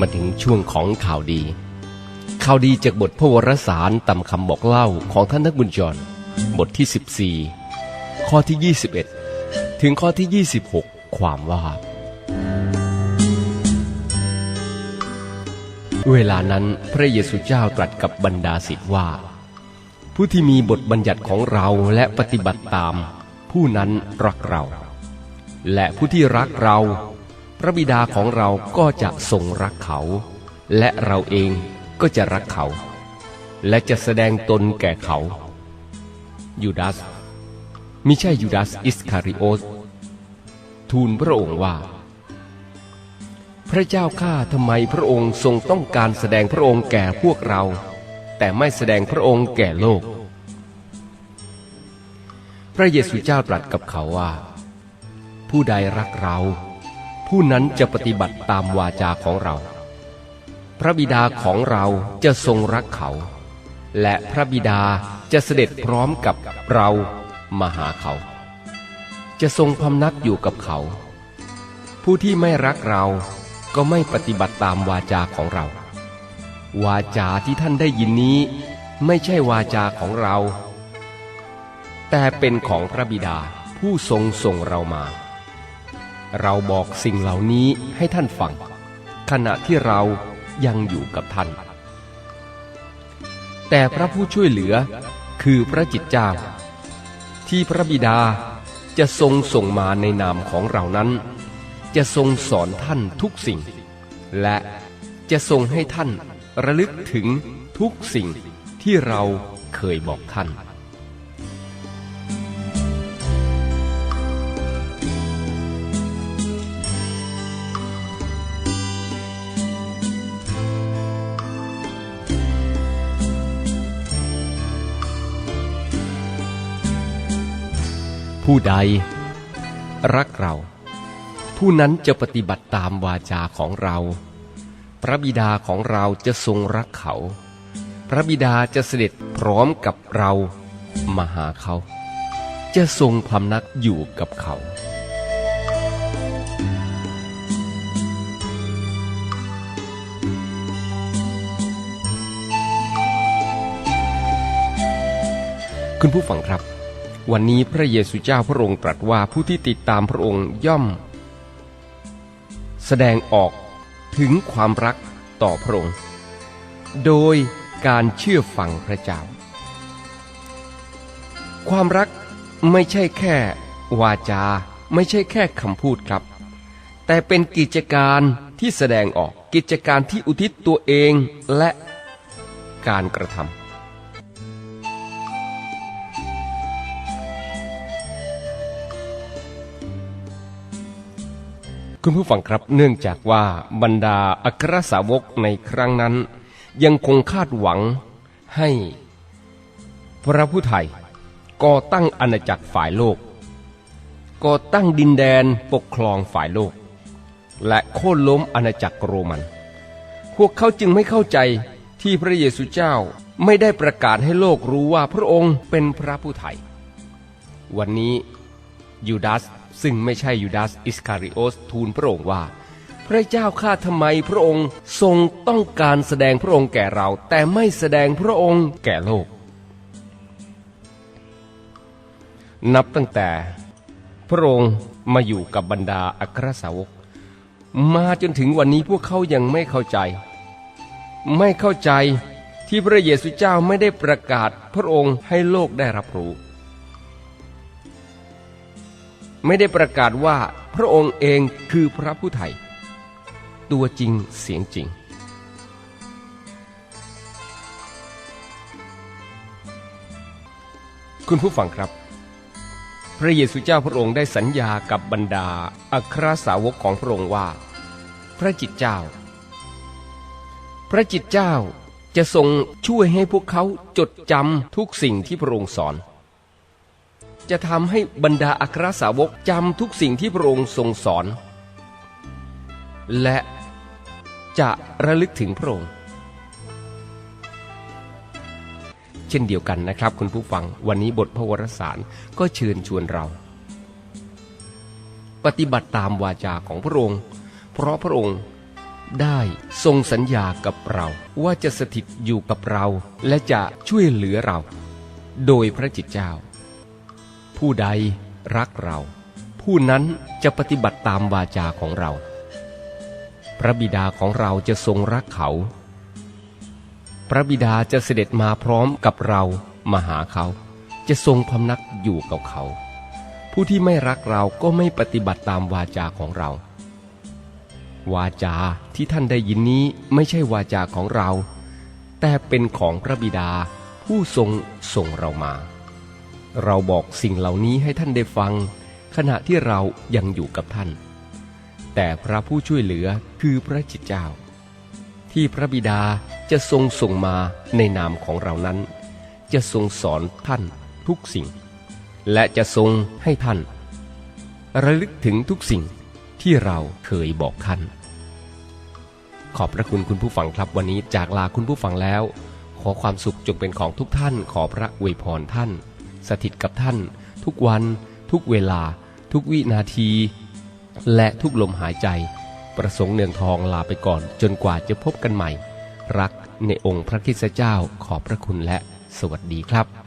มาถึงช่วงของข่าวดี ข่าวดีจากบทพระวรสารตามคำบอกเล่าของท่านนักบุญจรบทที่ 14 ข้อที่ 21 ถึงข้อที่ 26 ความว่า เวลานั้นพระเยซูเจ้าตรัสกับบรรดาศิษย์ว่า ผู้ที่มีบทบัญญัติของเราและปฏิบัติตาม ผู้นั้นรักเรา และผู้ที่รักเรา พระบิดาของเราก็จะทรงรักเขา และเราเองก็จะรักเขา และจะแสดงตนแก่เขา ยูดาสมิใช่ยูดาสอิสคาริโอสทูลพระองค์ว่า พระเจ้าข้าทำไมพระองค์ทรงต้องการแสดงพระองค์แก่พวกเรา แต่ไม่แสดงพระองค์แก่โลก พระเยซูเจ้าตรัสกับเขาว่า ผู้ใดรักเรา ผู้นั้นจะปฏิบัติตามวาจาของเรา พระบิดาของเราจะทรงรักเขา และพระบิดาจะเสด็จพร้อมกับเรามาหาเขา จะทรงพำนักอยู่กับเขา ผู้ที่ไม่รักเราก็ไม่ปฏิบัติตามวาจาของเรา วาจาที่ท่านได้ยินนี้ ไม่ใช่วาจาของเรา แต่เป็นของพระบิดาผู้ทรงส่งเรามา เราบอกสิ่งเหล่านี้ให้ท่านฟัง ขณะที่เรายังอยู่กับท่าน แต่พระผู้ช่วยเหลือคือพระจิตเจ้า ที่พระบิดาจะทรงส่งมาในนามของเรานั้น จะทรงสอนท่านทุกสิ่ง และจะทรงให้ท่านระลึกถึงทุกสิ่งที่เราเคยบอกท่าน ผู้ใด รักเรา ผู้นั้นจะปฏิบัติตามวาจาของเรา พระบิดาของเราจะทรงรักเขา พระบิดาจะเสด็จพร้อมกับเรามาหาเขา จะทรงพำนักอยู่กับเขา คุณผู้ฟังครับ วันนี้พระเยซูเจ้าพระองค์ตรัสว่าผู้ที่ติดตามพระองค์ย่อม แสดงออกถึงความรักต่อพระองค์ โดยการเชื่อฟังพระเจ้า ความรักไม่ใช่แค่วาจา ไม่ใช่แค่คำพูดครับ แต่เป็นกิจการที่แสดงออกกิจการที่อุทิศตัวเองและการกระทำ คุณผู้ฟังครับเนื่องจากว่าบรรดาอัครสาวกในครั้งนั้น ยังคงคาดหวังให้พระผู้ไทยก่อตั้งอาณาจักรฝ่ายโลกก่อตั้งดินแดนปกครองฝ่ายโลก และโค่นล้มอาณาจักรโรมัน พวกเขาจึงไม่เข้าใจที่พระเยซูเจ้าไม่ได้ประกาศให้โลกรู้ว่าพระองค์เป็นพระผู้ไทย วันนี้ ยูดาสซึ่งไม่ใช่ยูดาสอิสคาริโอสทูลพระองค์ว่า พระเจ้าข้าทำไมพระองค์ทรงต้องการแสดงพระองค์แก่เรา แต่ไม่แสดงพระองค์แก่โลก นับตั้งแต่พระองค์มาอยู่กับบรรดาอัครสาวก มาจนถึงวันนี้พวกเขายังไม่เข้าใจ ไม่เข้าใจที่พระเยซูเจ้าไม่ได้ประกาศพระองค์ให้โลกได้รับรู้ ไม่ได้ประกาศว่าพระองค์เองคือพระผู้ไทยตัวจริงเสียงจริง คุณผู้ฟังครับ พระเยซูเจ้าพระองค์ได้สัญญากับบรรดาอัครสาวกของพระองค์ว่า พระจิตเจ้า พระจิตเจ้าจะทรงช่วยให้พวกเขาจดจำทุกสิ่งที่พระองค์สอน จะทำให้บรรดาอัครสาวกจำทุกสิ่งที่พระองค์ทรงสอน และจะระลึกถึงพระองค์ เช่นเดียวกันนะครับ คุณผู้ฟังวันนี้บทพระวรสารก็เชิญชวนเรา ปฏิบัติตามวาจาของพระองค์ เพราะพระองค์ได้ทรงสัญญากับเราว่าจะสถิตอยู่กับเราและจะช่วยเหลือเรา โดยพระจิตเจ้า ผู้ใดรักเรา ผู้นั้นจะปฏิบัติตามวาจาของเรา พระบิดาของเราจะทรงรักเขา พระบิดาจะเสด็จมาพร้อมกับเรามาหาเขา จะทรงพำนักอยู่กับเขา ผู้ที่ไม่รักเราก็ไม่ปฏิบัติตามวาจาของเรา วาจาที่ท่านได้ยินนี้ไม่ใช่วาจาของเรา แต่เป็นของพระบิดาผู้ทรงส่งเรามา เราบอกสิ่งเหล่านี้ให้ท่านได้ฟัง ขณะที่เรายังอยู่กับท่าน แต่พระผู้ช่วยเหลือคือพระจิตเจ้า ที่พระบิดาจะทรงส่งมาในนามของเรานั้น จะทรงสอนท่านทุกสิ่ง และจะทรงให้ท่าน ระลึกถึงทุกสิ่งที่เราเคยบอกท่าน ขอบพระคุณคุณผู้ฟังครับวันนี้จากลาคุณผู้ฟังแล้ว ขอความสุขจงเป็นของทุกท่าน ขอพระอวยพรท่าน สถิตกับท่าน ทุกวัน ทุกเวลา ทุกวินาที และทุกลมหายใจ ประสงค์เนืองทองลาไปก่อนจนกว่าจะพบกันใหม่ รักในองค์พระคิดเจ้าขอบพระคุณและสวัสดีครับ